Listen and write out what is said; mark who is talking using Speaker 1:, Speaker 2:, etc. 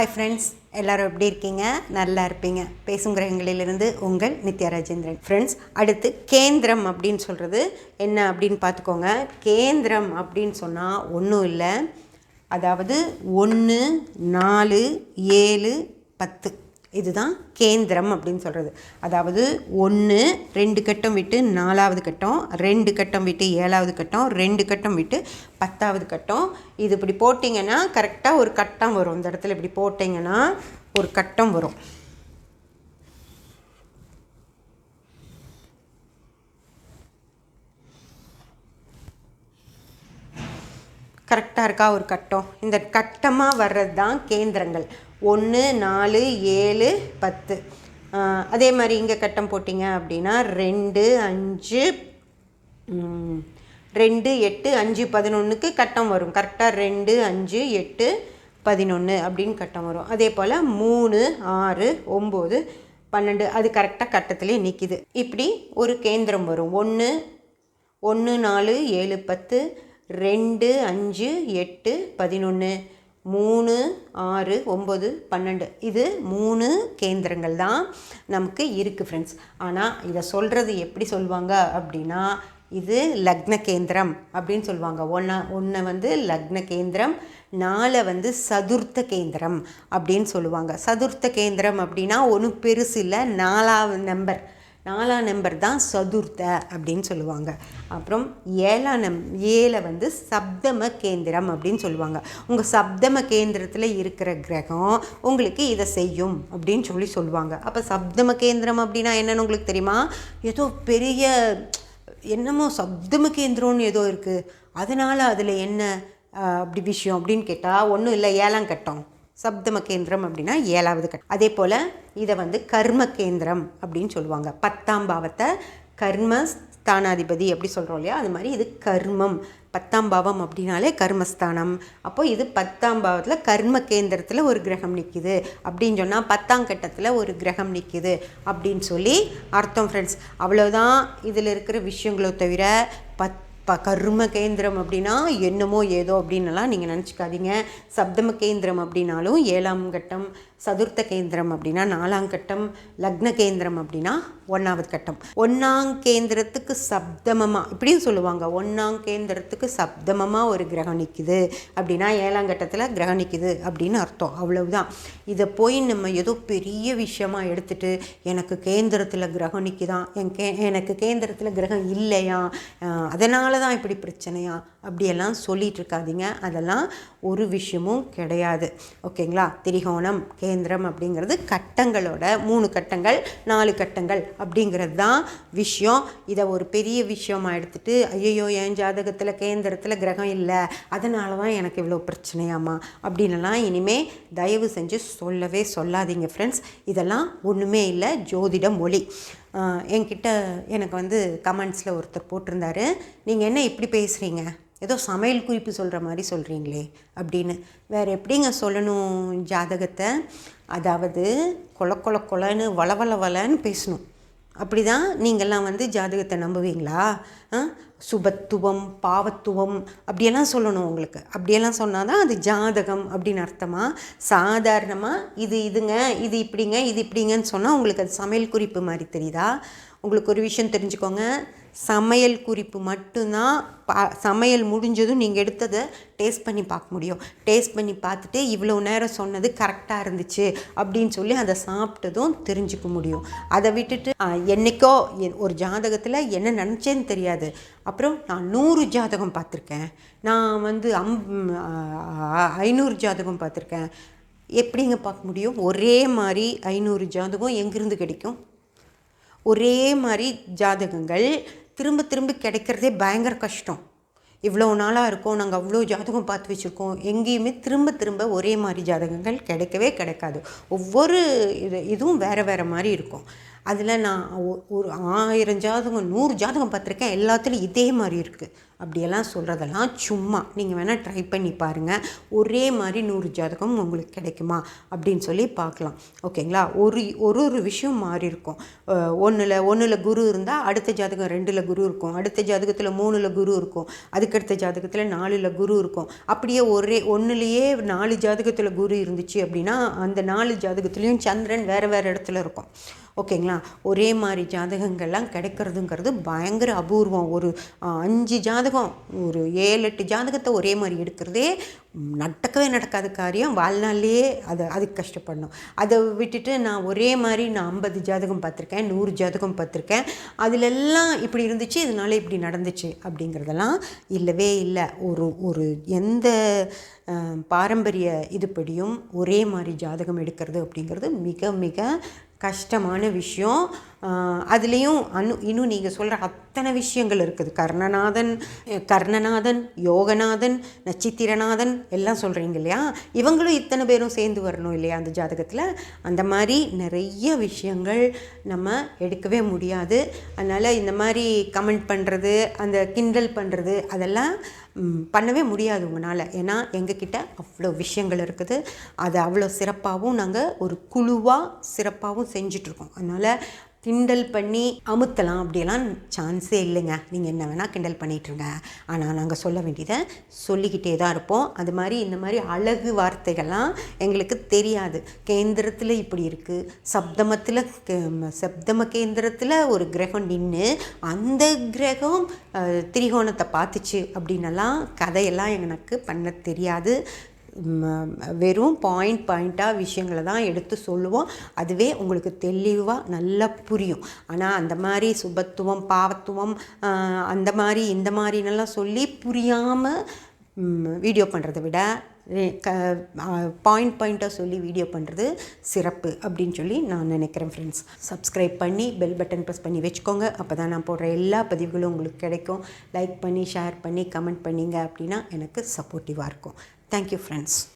Speaker 1: Hi friends எல்லோரும் எப்படி இருக்கீங்க? நல்லா இருப்பீங்க. பேசும் கிரகங்களிலிருந்து உங்கள் நித்யா ராஜேந்திரன். ஃப்ரெண்ட்ஸ் அடுத்து கேந்திரம் அப்படின்னு சொல்கிறது என்ன அப்படின்னு பார்த்துக்கோங்க. கேந்திரம் அப்படின்னு சொன்னால் ஒன்றும் இல்லை. அதாவது ஒன்று நாலு ஏழு பத்து. இதுதான் கேந்திரம் அப்படின்னு சொல்கிறது அதாவது ஒன்று ரெண்டு கட்டம் விட்டு நாலாவது கட்டம் ரெண்டு கட்டம் விட்டு ஏழாவது கட்டம் ரெண்டு கட்டம் விட்டு பத்தாவது கட்டம். இது இப்படி போட்டிங்கன்னா கரெக்டாக ஒரு கட்டம் வரும். இந்த இடத்துல இப்படி போட்டிங்கன்னா ஒரு கட்டம் வரும். கரெக்டாக இருக்கா? ஒரு கட்டம். இந்த கட்டமாக வர்றது தான் கேந்திரங்கள். ஒன்று நாலு ஏழு பத்து. அதே மாதிரி இங்கே கட்டம் போட்டிங்க அப்படின்னா ரெண்டு அஞ்சு ரெண்டு எட்டு அஞ்சு பதினொன்றுக்கு கட்டம் வரும். கரெக்டாக ரெண்டு அஞ்சு எட்டு பதினொன்று அப்படின்னு கட்டம் வரும். அதே போல் மூணு ஆறு ஒம்பது பன்னெண்டு அது கரெக்டாக கட்டத்துலேயே நிற்கிது இப்படி ஒரு கேந்திரம் வரும். ஒன்று ஒன்று நாலு ஏழு பத்து ரெண்டு அஞ்சு எட்டு பதினொன்று மூணு ஆறு ஒம்பது பன்னெண்டு. இது மூணு கேந்திரங்கள் தான் நமக்கு இருக்குது ஃப்ரெண்ட்ஸ் ஆனால் இதை சொல்கிறது எப்படி சொல்லுவாங்க அப்படின்னா இது லக்ன கேந்திரம் அப்படின்னு சொல்லுவாங்க. ஒன்றா ஒன்று வந்து லக்ன கேந்திரம் நாலை வந்து சதுர்த்த கேந்திரம் அப்படின்னு சொல்லுவாங்க. சதுர்த்த கேந்திரம் அப்படின்னா ஒன்றும் பெருசு இல்லை நாலாவது நம்பர் நாலாம் நம்பர் தான் சதுர்த்த அப்படின்னு சொல்லுவாங்க. அப்புறம் ஏழாம் நம் ஏழை வந்து சப்தம கேந்திரம் அப்படின்னு சொல்லுவாங்க. உங்கள் சப்தம கேந்திரத்தில் இருக்கிற கிரகம் உங்களுக்கு இதை செய்யும் அப்படின்னு சொல்லி சொல்லுவாங்க. அப்போ சப்தம கேந்திரம் அப்படின்னா என்னென்னு உங்களுக்கு தெரியுமா? ஏதோ பெரிய என்னமோ சப்தம கேந்திரம்னு ஏதோ இருக்குது அதனால் அதில் என்ன அப்படி விஷயம் அப்படின்னு கேட்டால் ஒன்றும் இல்லை ஏழாம் கட்டம். சப்தம கேந்திரம் அப்படின்னா ஏழாவது கட்டம். அதே போல் இதை வந்து கர்ம கேந்திரம் அப்படின்னு சொல்லுவாங்க. பத்தாம் பாவத்தை கர்ம ஸ்தானாதிபதி அப்படி சொல்கிறோம் இல்லையா? அது மாதிரி இது கர்மம். பத்தாம் பாவம் அப்படின்னாலே கர்மஸ்தானம். அப்போ இது பத்தாம் பாவத்தில் கர்ம கேந்திரத்தில் ஒரு கிரகம் நிற்கிது அப்படின்னு சொன்னால் பத்தாம் கட்டத்தில் ஒரு கிரகம் நிற்கிது அப்படின்னு சொல்லி அர்த்தம் ஃப்ரெண்ட்ஸ் அவ்வளோதான் இதில் இருக்கிற விஷயங்களோ தவிர பத் ப கர்ம கேந்திரம் அப்படின்னா என்னமோ ஏதோ அப்படின்னலாம் நீங்கள் நினச்சிக்காதீங்க. சப்தம கேந்திரம் அப்படின்னாலும் ஏழாம் கட்டம் சதுர்த்த கேந்திரம் அப்படின்னா நாலாம் கட்டம் லக்ன கேந்திரம் அப்படின்னா ஒன்றாவது கட்டம். ஒன்றாம் கேந்திரத்துக்கு சப்தமமாக இப்படியும் சொல்லுவாங்க ஒன்றாம் கேந்திரத்துக்கு சப்தமமாக ஒரு கிரகம் நிற்கிது அப்படின்னா ஏழாம் கட்டத்தில் கிரகம் நிற்கிது அப்படின்னு அர்த்தம் அவ்வளவுதான். இதை போய் நம்ம ஏதோ பெரிய விஷயமா எடுத்துட்டு எனக்கு கேந்திரத்தில் கிரகம் நிற்கிதான் என் கே எனக்கு கேந்திரத்தில் கிரகம் இல்லையா அதனால தான் இப்படி பிரச்சனையா அப்படியெல்லாம் சொல்லிட்டு இருக்காதீங்க அதெல்லாம் ஒரு விஷயமும் கிடையாது. ஓகேங்களா? திரிகோணம் கேந்திரம் அப்படிங்கிறது கட்டங்களோட மூணு கட்டங்கள் நாலு கட்டங்கள் அப்படிங்கிறது தான் விஷயம். இதை ஒரு பெரிய விஷயமாக எடுத்துட்டு ஐயோ என் ஜாதகத்தில் கேந்திரத்தில் கிரகம் இல்லை அதனால தான் எனக்கு இவ்வளோ பிரச்சனையாமா? அப்படின்லாம் இனிமேல் தயவு செஞ்சு சொல்லவே சொல்லாதீங்க ஃப்ரெண்ட்ஸ் இதெல்லாம் ஒன்றுமே இல்லை ஜோதிட மொழி. என்கிட்ட எனக்கு வந்து கமெண்ட்ஸில் ஒருத்தர் போட்டிருந்தாரு. நீங்கள் என்ன இப்படி பேசுகிறீங்க ஏதோ சமையல் குறிப்பு சொல்கிற மாதிரி சொல்கிறீங்களே அப்படின்னு. வேறு எப்படிங்க சொல்லணும் ஜாதகத்தை? அதாவது கொல கொல கொலன்னு வள வள வளன்னு பேசணும். அப்படி தான் நீங்கள்லாம் வந்து ஜாதகத்தை நம்புவீங்களா? ஆ? சுபத்துவம் பாவத்துவம் அப்படியெல்லாம் சொல்லணும் உங்களுக்கு. அப்படியெல்லாம் சொன்னால் தான் அது ஜாதகம் அப்படின்னு அர்த்தமாக சாதாரணமாக இது இதுங்க இது இப்படிங்க இது இப்படிங்கன்னு சொன்னால் உங்களுக்கு அது சமையல் குறிப்பு மாதிரி தெரியுதா? உங்களுக்கு ஒரு விஷயம் தெரிஞ்சுக்கோங்க. சமையல் குறிப்பு மட்டும்தான் பா சமையல் முடிஞ்சதும் நீங்கள் எடுத்ததை டேஸ்ட் பண்ணி பார்க்க முடியும். டேஸ்ட் பண்ணி பார்த்துட்டு இவ்வளோ நேரம் சொன்னது கரெக்டாக இருந்துச்சு அப்படின்னு சொல்லி அதை சாப்பிட்டதும் தெரிஞ்சுக்க முடியும். அதை விட்டுட்டு என்றைக்கோ என்னைக்கோ ஒரு ஜாதகத்தில் என்ன நினச்சேன்னு தெரியாது. அப்புறம் நான் நூறு ஜாதகம் பார்த்துருக்கேன். நான் வந்து அம் ஐநூறு ஜாதகம் பார்த்துருக்கேன். எப்படிங்க பார்க்க முடியும்? ஒரே மாதிரி ஐநூறு ஜாதகம் எங்கேருந்து கிடைக்கும்? ஒரே மாதிரி ஜாதகங்கள். திரும்ப திரும்ப கிடைக்கிறதே பயங்கர கஷ்டம். இவ்வளோ நாளாக இருக்கோம் நாங்கள் அவ்வளோ ஜாதகம் பார்த்து வச்சுருக்கோம். எங்கேயுமே திரும்ப திரும்ப ஒரே மாதிரி ஜாதகங்கள் கிடைக்கவே கிடைக்காது. ஒவ்வொரு இது இதுவும் வேறு வேறு மாதிரி இருக்கும். அதில் நான் ஒ- ஒரு ஆயிரம் ஜாதகம் நூறு ஜாதகம் பார்த்துருக்கேன். எல்லாத்துலேயும் இதே மாதிரி இருக்குது அப்படியெல்லாம் சொல்கிறதெல்லாம் சும்மா. நீங்கள் வேணால் ட்ரை பண்ணி பாருங்கள் ஒரே மாதிரி நூறு ஜாதகம் உங்களுக்கு கிடைக்குமா? அப்படின்னு சொல்லி பார்க்கலாம். ஓகேங்களா ஒரு ஒரு ஒரு விஷயம் மாறி இருக்கும். ஒன்றில் ஒன்றில் குரு இருந்தால் அடுத்த ஜாதகம் ரெண்டில் குரு இருக்கும். அடுத்த ஜாதகத்தில் மூணில் குரு இருக்கும். அதுக்கடுத்த ஜாதகத்தில் நாலில் குரு இருக்கும். அப்படியே ஒரே ஒன்றுலேயே நாலு ஜாதகத்தில் குரு இருந்துச்சு அப்படின்னா அந்த நாலு ஜாதகத்துலேயும் சந்திரன் வேறு வேறு இடத்துல இருக்கும். ஓகேங்களா ஒரே மாதிரி ஜாதகங்கள்லாம் கிடைக்கிறதுங்கிறது பயங்கர அபூர்வம். ஒரு அஞ்சு ஜாதகம் ஜாதகம். ஒரு ஏழு எட்டு ஜாதகத்தை ஒரே மாதிரி எடுக்கிறதே நடக்கவே நடக்காத காரியம். வாழ்நாள்லேயே அதை அதுக்கு கஷ்டப்படணும். அதை விட்டுட்டு நான் ஒரே மாதிரி நான் ஐம்பது ஜாதகம் பார்த்துருக்கேன் நூறு ஜாதகம் பார்த்துருக்கேன். அதிலெல்லாம் இப்படி இருந்துச்சு இதனால இப்படி நடந்துச்சு அப்படிங்கிறதெல்லாம் இல்லவே இல்லை. ஒரு ஒரு எந்த பாரம்பரிய இதுபடியும் ஒரே மாதிரி ஜாதகம் எடுக்கிறது அப்படிங்கிறது மிக மிக கஷ்டமான விஷயம். அதுலேயும் அனு இன்னும் நீங்கள் சொல்கிற அத்தனை விஷயங்கள் இருக்குது. கர்ணநாதன் கர்ணநாதன் யோகநாதன் நட்சத்திரநாதன் எல்லாம் சொல்கிறீங்க இல்லையா? இவங்களும் இத்தனை பேரும் சேர்ந்து வரணும் இல்லையா அந்த ஜாதகத்தில்? அந்த மாதிரி நிறைய விஷயங்கள் நம்ம எடுக்கவே முடியாது. அதனால் இந்த மாதிரி கமெண்ட் பண்ணுறது அந்த கிண்டல் பண்ணுறது அதெல்லாம் பண்ணவே முடியாது உங்களால். ஏன்னா எங்ககிட்ட அவ்வளோ விஷயங்கள் இருக்குது. அதை அவ்வளோ சிறப்பாகவும் நாங்கள் ஒரு குழுவாக சிறப்பாகவும் செஞ்சிட்ருக்கோம் அதனால் கிண்டல் பண்ணி அமுத்தலாம் அப்படியெல்லாம் சான்ஸே இல்லைங்க. நீங்கள் என்ன வேணால் கிண்டல் பண்ணிகிட்ருங்க ஆனால் நாங்கள் சொல்ல வேண்டியதை சொல்லிக்கிட்டே தான் இருப்போம். அது மாதிரி இந்த மாதிரி அழகு வார்த்தைகள்லாம் எங்களுக்கு தெரியாது. கேந்திரத்தில் இப்படி இருக்குது சப்தமத்தில் சப்தம கேந்திரத்தில் ஒரு கிரகம் நின்று அந்த கிரகம் திரிகோணத்தை பார்த்துச்சு அப்படின்னலாம் கதையெல்லாம் எனக்கு பண்ண தெரியாது. வெறும் பாயிண்ட் பாயிண்ட்டாக விஷயங்களை தான் எடுத்து சொல்லுவோம். அதுவே உங்களுக்கு தெளிவாக நல்லா புரியும். ஆனால் அந்த மாதிரி சுபத்துவம் பாவத்துவம் அந்த மாதிரி இந்த மாதிரினெல்லாம் சொல்லி புரியாமல் வீடியோ பண்ணுறதை விட க பாயிண்ட் பாயிண்ட்டாக சொல்லி வீடியோ பண்ணுறது சிறப்பு அப்படின்னு சொல்லி நான் நினைக்கிறேன் ஃப்ரெண்ட்ஸ் சப்ஸ்கிரைப் பண்ணி பெல் பட்டன் ப்ரெஸ் பண்ணி வச்சுக்கோங்க. அப்போ தான் நான் போடுற எல்லா பதிவுகளும் உங்களுக்கு கிடைக்கும். லைக் பண்ணி ஷேர் பண்ணி கமெண்ட் பண்ணிங்க அப்படின்னா எனக்கு சப்போர்ட்டிவாக இருக்கும். Thank you friends